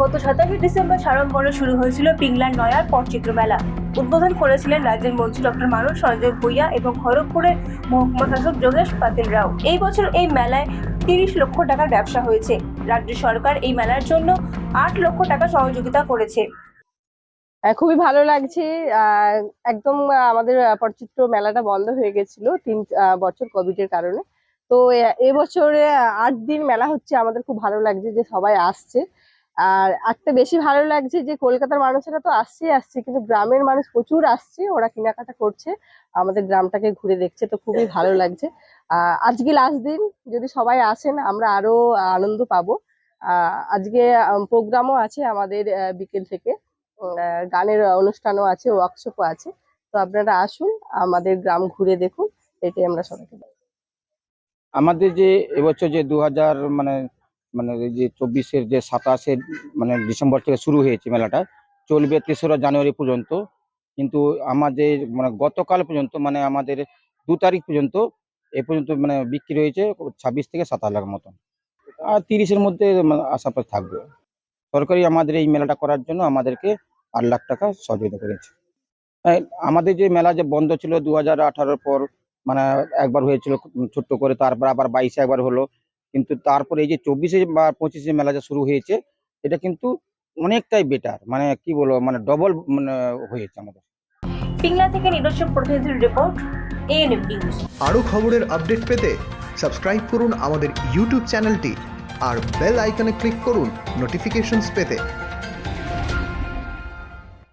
গত সাতাশে ডিসেম্বর সাড়ম্বরে শুরু হয়েছিল পিংলার নয়ার পটচিত্র মেলা। উদ্বোধন করেছিলেন রাজ্যের মন্ত্রী ডক্টর মানস সঞ্জয় ভূঁইয়া এবং খড়গপুরের মহকুমা শাসক যোগেশ পাতিল রাও। এই বছর এই মেলায় তিরিশ লক্ষ টাকার ব্যবসা হয়েছে। রাজ্য সরকার এই মেলার জন্য আট লক্ষ টাকা সহযোগিতা করেছে। খুবই ভালো লাগছে। একদম আমাদের পটচিত্র মেলাটা বন্ধ হয়ে গেছিল তিন বছর কোভিড এর কারণে। তো এবছরে আট দিন মেলা হচ্ছে। আমাদের খুব ভালো লাগছে যে সবাই আসছে। আর একটা বেশি ভালো লাগছে যে কলকাতার মানুষেরা তো আসছে আসছে, কিন্তু গ্রামের মানুষ প্রচুর আসছে, ওরা কেনাকাটা করছে, আমাদের গ্রামটাকে ঘুরে দেখছে তো খুবই ভালো লাগছে। আজকে লাস্ট দিন যদি সবাই আসেন, আমরা আরও আনন্দ পাবো। আজকে প্রোগ্রামও আছে আমাদের বিকেল থেকে। গানের অনুষ্ঠানও আছে ওয়ার্কশপও আছে। তো আপনারা আসুন, আমাদের গ্রাম ঘুরে দেখুন, এটাই আমরা সবাইকে। আমাদের যে এবছর যে দু হাজার মানে মানে যে চব্বিশের যে সাতাশের মানে ডিসেম্বর থেকে শুরু হয়েছে মেলাটা, চলবে তেসরা জানুয়ারি পর্যন্ত। কিন্তু আমাদের মানে গতকাল পর্যন্ত মানে আমাদের দু তারিখ পর্যন্ত এ পর্যন্ত মানে বিক্রি হয়েছে ছাব্বিশ থেকে সাতাশ লাখ মতন। আর তিরিশের মধ্যে মানে আশা করি থাকবে। সরকারি আমাদের এই মেলাটা করার জন্য আমাদেরকে আট লাখ টাকা সহযোগিতা করেছে। আমাদের যে মেলা যে বন্ধ ছিল দু হাজার পর মানে একবার হয়েছিল ছোট্ট করে, তারপর আবার বাইশে একবার হলো। কিন্তু তারপরে এই যে চব্বিশে বা পঁচিশে মেলা যা শুরু হয়েছে এটা কিন্তু অনেকটাই বেটার মানে কি বলব মানে ডবল মানে হয়েছে আমাদের। পিংলা থেকে নিজস্ব প্রতিনিধির রিপোর্ট এএনএম নিউজ আরও খবরের আপডেট পেতে সাবস্ক্রাইব করুন আমাদের ইউটিউব চ্যানেলটি আর বেল আইকনে ক্লিক করুন নোটিফিকেশনস পেতে।